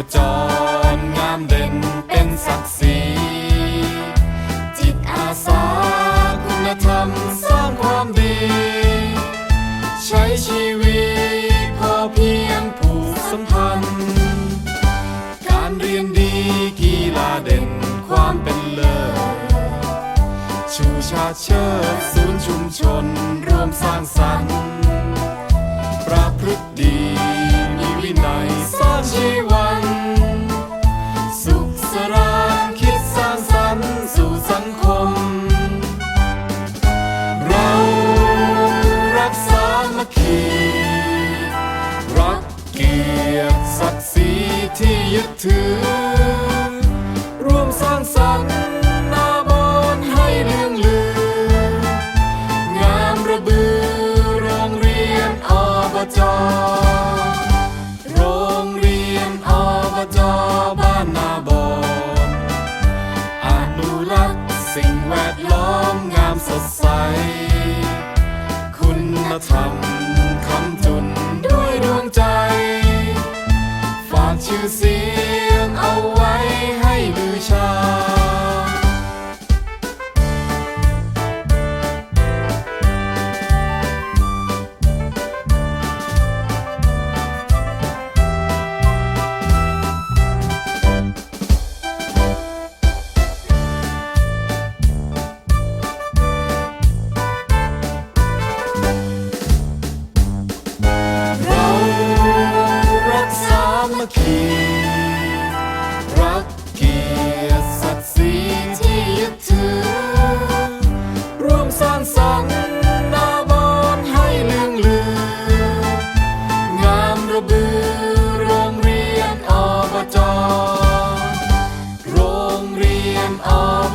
ขจรงามเด่นเป็นศักดิ์ศรีจิตอาสาคุณธรรมสร้างความดี ใช้ชีวิตพอเพียงผูกสัมพันธ์ การเรียนดีกีฬาเด่นความเป็นเลิศชูชาเชิดศูนย์ชุมชนร่วมสร้างสรรค์ประพฤติดีมีวินัยสร้างชีวิต ที่ยึดถือ ร่วมสร้างสรรค์นาบอนให้เลื่องลืองามระบือโรงเรียนอบจโรงเรียนอบจบ้านนาบอนอนุรักษ์สิ่งแวดล้อมงามสดใส คุณธรรม to see.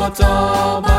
Hatama.